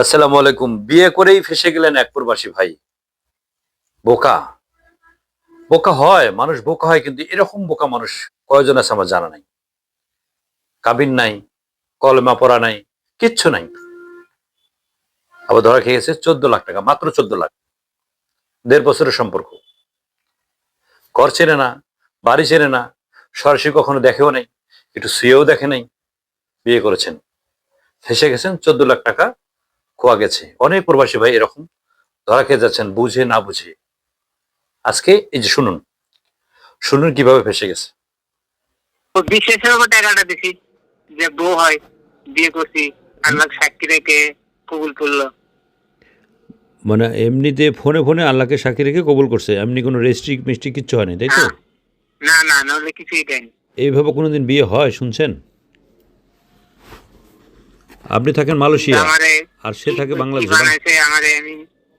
আসসালামু আলাইকুম। বিয়ে করেই ফেসে গেলেন এক প্রবাসী ভাই। বোকা। বোকা হয়, মানুষ বোকা হয়, কিন্তু এরকম বোকা মানুষ কয়জন আছে আমার জানা নাই। কাবিন নাই, কলমা পড়া নাই, কিচ্ছু নাই। আবার ধরা খেয়ে গেছে চোদ্দ লাখ টাকা, মাত্র চোদ্দ লাখ। দেড় বছরের সম্পর্ক। ঘর চেনে না, বাড়ি চেনে না, সরাসরি কখনো দেখেও নাই, একটু শুয়েও দেখে নাই। বিয়ে করেছেন। ফেসে গেছেন চোদ্দ লাখ টাকা খোয়া গেছে। অনেক প্রবাসী ভাই এরকম ধরা খেয়ে যাচ্ছেন বুঝে না বুঝে। আজকে এই যে শুনুন শুনুন কীভাবে ফেসে গেছে। তো বিশেষের উপর টাকাটা দিছি যে বউ হয় বিয়ে করছি আল্লাহ সাক্ষী রেখে কবুল করল। মানে এমনিতে ফোনে ফোনে আল্লাহকে সাক্ষী রেখে কবুল করছে এমনি কোনো রেস্ট্রিক মিস্ট্রিক কিচ্ছু হয়নি তাই তো। না না নাহলে কিছুই দেয়নি। এইভাবে কোনোদিন বিয়ে হয় শুনছেন? আপনি থাকেন মালয়েশিয়া। আর সে থাকে বাংলাদেশে।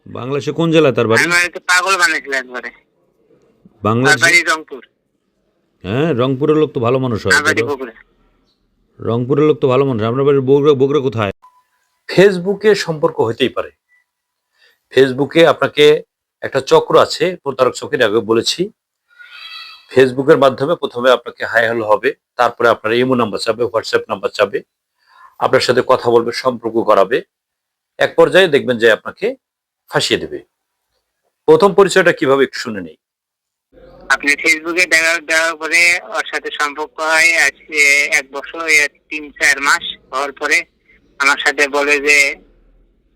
বাংলাদেশে কোন জেলা তার বাড়ি? পাগল বাংলাদেশে? রংপুর। হ্যাঁ রংপুরের লোক তো ভালো মানুষ হয় রংপুরের লোক তো ভালো মানুষ আপনার বাড়ির বগুড়া বগুড়া কোথায়? ফেসবুকে সম্পর্ক হতেই পারে। ফেসবুকে আপনাকে একটা চক্র আছে প্রতারক চক্রের আগে বলেছি। ফেসবুকের মাধ্যমে প্রথমে আপনাকে হাই হ্যালো হবে তারপরে আপনার ইমো নাম্বার চাবে হোয়াটসঅ্যাপ নাম্বার চাবে আপনার সাথে কথা বলবে সম্পর্ক করাবে এক পর্যায়ে দেখবেন যে আপনাকে ফাঁসিয়ে দেবে। প্রথম পরিচয়টা কীভাবে একটু শুনে নেই। আপনি ফেসবুকে দেখা দেওয়ার পরে ওর সাথে সম্পর্ক হয় আজকে এক বছর তিন চার মাস হওয়ার পরে আমার সাথে বলে যে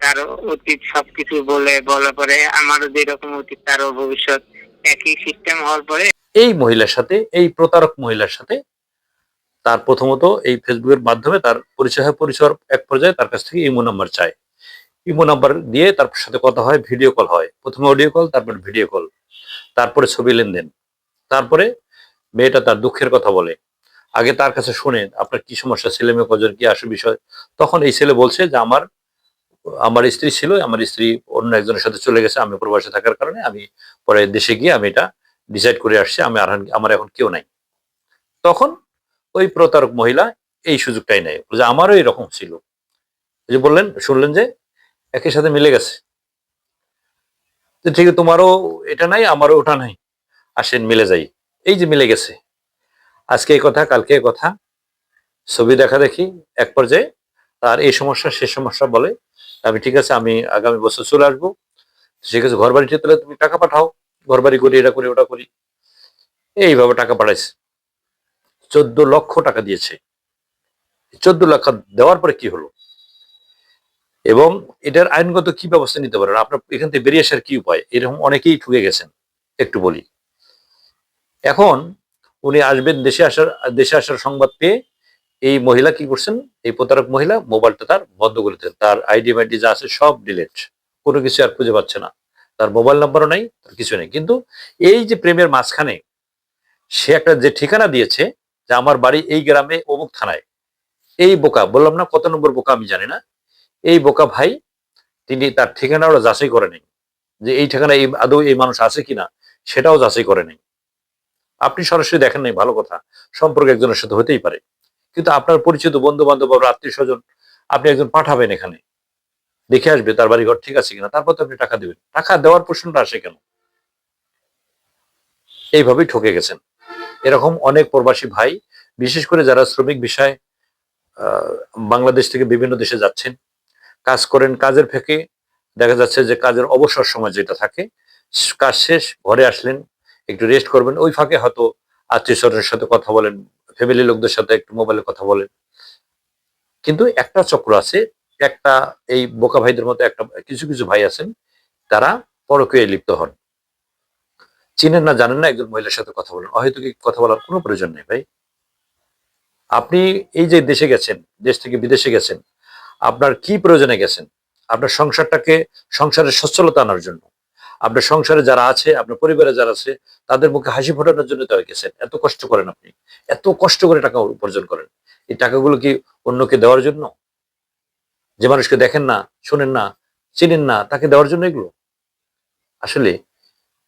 তার অতীত সবকিছু বলে বলার পরে আমারও যেরকম অতীত তারও ভবিষ্যৎ একই সিস্টেম হওয়ার পরে এই মহিলার সাথে এই প্রতারক মহিলার সাথে তার প্রথমত এই ফেসবুকের মাধ্যমে তার পরিচয় পরিচয় এক পর্যায়ে তার কাছ থেকে ইমো নাম্বার চায়। ইমো নাম্বার দিয়ে তার সাথে কথা হয়, ভিডিও কল হয়। প্রথমে অডিও কল, তারপর ভিডিও কল, তারপরে ছবি লেনদেন, তারপরে মেয়েটা তার দুঃখের কথা বলে। আগে তার কাছে শুনে, আপনার কি সমস্যা? ছেলে মেয়ে কজন? কি আসে বিষয়? তখন এই ছেলে বলছে যে, আমার আমার স্ত্রী ছিল, আমার স্ত্রী অন্য একজনের সাথে চলে গেছে, আমি প্রবাসে থাকার কারণে আমি পরে দেশে গিয়ে আমি এটা ডিসাইড করে আসছি, আমি আর আমার এখন কেউ নাই। তখন ওই প্রতারক মহিলা এই সুযোগটাই নেয়। যে আমারও এরকম ছিল। যে বললেন, শুনলেন যে একই সাথে মিলে গেছে। ঠিক তোমারও এটা নাই, আমারও ওটা নাই। আসেন, মিলে যাই। এই যে মিলে গেছে। আজকে এই কথা, কালকে এই কথা, ছবি দেখা দেখি, এক পর্যায়ে তার এই সমস্যা, সে সমস্যা বলে, আমি ঠিক আছে, আমি আগামী বছর চলে আসব। ঠিক আছে ঘর বাড়ি ঠিক তাহলে তুমি টাকা পাঠাও ঘর বাড়ি করি, এটা করি, ওটা করি। এইভাবে টাকা পাঠাইছে। চোদ্দ লক্ষ টাকা দিয়েছে। চোদ্দ লক্ষ দেওয়ার পরে কি হলো? এবং এটার আইনগত কি ব্যবস্থা নিতে পারেন? আপনার এখান থেকে বেরিয়ে আসার কি উপায়? এরকম অনেকেই ঠুকে গেছেন, একটু বলি। এখন উনি আসবেন দেশে আসার দেশে আসার সংবাদ পেয়ে এই মহিলা কি করছেন? এই প্রতারক মহিলা মোবাইলটা তার বন্ধ করে দিলেন। তার আইডি মাইডি যা আছে সব ডিলেট। কোনো কিছু আর খুঁজে পাচ্ছে না। তার মোবাইল নাম্বারও নাই, তার কিছু নেই। কিন্তু এই যে প্রেমের মাঝখানে সে একটা যে ঠিকানা দিয়েছে যে আমার বাড়ি এই গ্রামে অমুক থানায়। এই বোকা, বললাম না কত নম্বর বোকা আমি জানি না। এই বোকা ভাই, তিনি তার ঠিকানা ওরা যাচাই করে নেই। যে এই ঠিকানা এই আদৌ এই মানুষ আছে কিনা, সেটাও যাচাই করে নেই। আপনি সরাসরি দেখেন নাই, ভালো কথা। সম্পর্ক একজনের সাথে হতেই পারে। কিন্তু আপনার পরিচিত বন্ধু বান্ধব বা আত্মীয় স্বজন, আপনি একজন পাঠাবেন এখানে। দেখে আসবে তার বাড়ি ঘর ঠিক আছে কিনা, তারপর তো আপনি টাকা দেবেন। টাকা দেওয়ার প্রশ্নটা আসে কেন? এইভাবেই ঠকে গেছেন। এরকম অনেক প্রবাসী ভাই, বিশেষ করে যারা শ্রমিক বিষয় বাংলাদেশ থেকে বিভিন্ন দেশে যাচ্ছেন, কাজ করেন কাজের ফাঁকে, দেখা যাচ্ছে যে কাজের অবসর সময় যেটা থাকে, কাজ শেষ, ঘরে আসলেন, একটু রেস্ট করবেন, ওই ফাঁকে হয়তো আত্মীয় স্বজনের সাথে কথা বলেন ফ্যামিলি লোকদের সাথে একটু মোবাইলে কথা বলেন। কিন্তু একটা চক্র আছে, একটা এই বোকা ভাইদের মতো একটা, কিছু কিছু ভাই আছেন, তারা পরকীয়ায় লিপ্ত হন। চিনেন না, জানেন না, একজন মহিলার সাথে কথা বলেন। হয়তো কি কথা বলার কোনো প্রয়োজন নেই ভাই। আপনি এই যে দেশে গেছেন, দেশ থেকে বিদেশে গেছেন, আপনার কি প্রয়োজনে গেছেন? আপনার সংসারটাকে, সংসারের সচ্ছলতা আনার জন্য। আপনার সংসারে যারা আছে, আপনার পরিবারে যারা আছে, তাদের মুখে হাসি ফোটানোর জন্য তো গেছেন। এত কষ্ট করেন আপনি। এত কষ্ট করে টাকা উপার্জন করেন। এই টাকাগুলো কি অন্যকে দেওয়ার জন্য? যে মানুষকে দেখেন না, শোনেন না, চিনেন না, তাকে দেওয়ার জন্য এগুলো? আসলে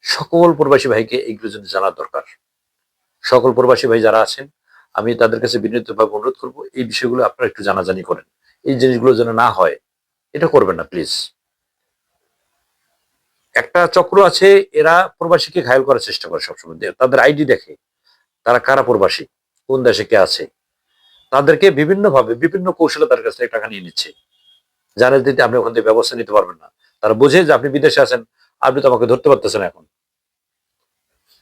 সকল প্রবাসী ভাইকে এইগুলোর জন্য জানা দরকার। সকল প্রবাসী ভাই যারা আছেন, আমি তাদের কাছে বিনীতভাবে অনুরোধ করব, এই বিষয়গুলো আপনারা একটু জানাজানি করেন। এই জিনিসগুলো যেন না হয়, এটা করবেন না, প্লিজ। একটা চক্র আছে, এরা প্রবাসীকে ঘায়ল করার চেষ্টা করে সবসময়। তাদের আইডি দেখে, তারা কারা প্রবাসী, কোন দেশে কে আছে। তাদেরকে বিভিন্ন ভাবে বিভিন্ন কৌশলে তার কাছ থেকে টাকা নিয়ে নিচ্ছে। জানেন দিতে আপনি ওখান থেকে ব্যবস্থা নিতে পারবেন না, তারা বোঝে যে আপনি বিদেশে আছেন আপনি তো আমাকে ধরতে পারতেছেন এখন।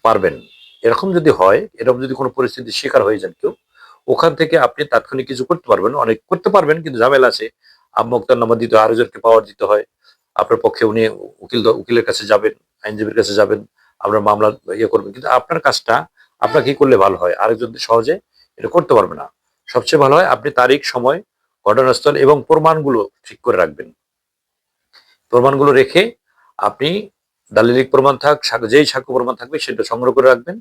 পারবেন। এরকম যদি হয়, এরকম যদি কোনো পরিস্থিতির শিকার হয়ে যান কেউ, ওখান থেকে আপনি তাৎক্ষণিক কিছু করতে পারবেন। অনেক করতে পারবেন, কিন্তু ঝামেলা আছে। আম্মক্তার নাম্বার দিতে হয়, আরেকজনকে পাওয়ার দিতে হয়। আপনার পক্ষে উনি উকিল উকিলের কাছে যাবেন, আইনজীবীর কাছে যাবেন, আপনার মামলা ইয়ে করবেন। কিন্তু আপনার কাজটা আপনার কি করলে ভালো হয়? আরেকজন সহজে এটা করতে পারবে না। সবচেয়ে ভালো হয় আপনি তারিখ, সময়, ঘটনাস্থল এবং প্রমাণগুলো ঠিক করে রাখবেন। প্রমাণগুলো রেখে আপনি দালিলিক প্রমাণ থাক যেই সাক্ষ্য প্রমাণ থাকবে সেটা সংগ্রহ করে রাখবেন।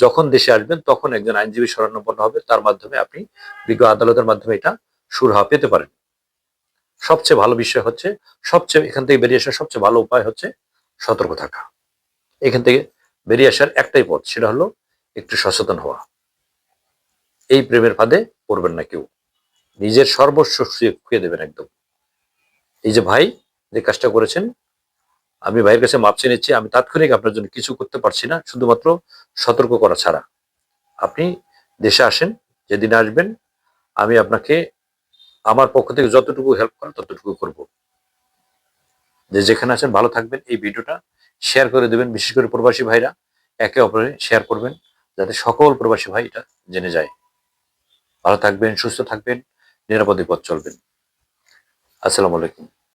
যখন দেশে আসবেন তখন একজন আইনজীবী শরণাপন্ন হবে, তার মাধ্যমে আপনি বিজ্ঞ আদালতের মাধ্যমে এটা সুরাহা পেতে পারেন। সবচেয়ে ভালো বিষয় হচ্ছে, সবচেয়ে এখান থেকে বেরিয়ে আসার সবচেয়ে ভালো উপায় হচ্ছে সতর্ক থাকা। এখান থেকে বেরিয়ে আসার একটাই পথ, সেটা হলো একটু সচেতন হওয়া। এই প্রেমের ফাঁদে পড়বেন না কেউ। নিজের সর্বস্ব শুয়ে- খুয়ে দেবেন একদম। এই যে ভাই যে কাজটা করেছেন আমি ভাইয়ের কাছে মাপ চেয়ে নিচ্ছি, আমি তাৎক্ষণিক আপনার জন্য কিছু করতে পারছি না, শুধুমাত্র সতর্ক করা ছাড়া। আপনি দেশে আসেন, যেদিন আসবেন, আমি আপনাকে আমার পক্ষ থেকে যতটুকু হেল্প করা ততটুকু করব। যে যেখানে আছেন, ভালো থাকবেন, এই ভিডিওটা শেয়ার করে দেবেন, বিশেষ করে প্রবাসী ভাইরা একে অপরে শেয়ার করবেন, যাতে সকল প্রবাসী ভাই এটা জেনে যায়। ভালো থাকবেন, সুস্থ থাকবেন, নিরাপদে পথ চলবেন। আসসালামু আলাইকুম।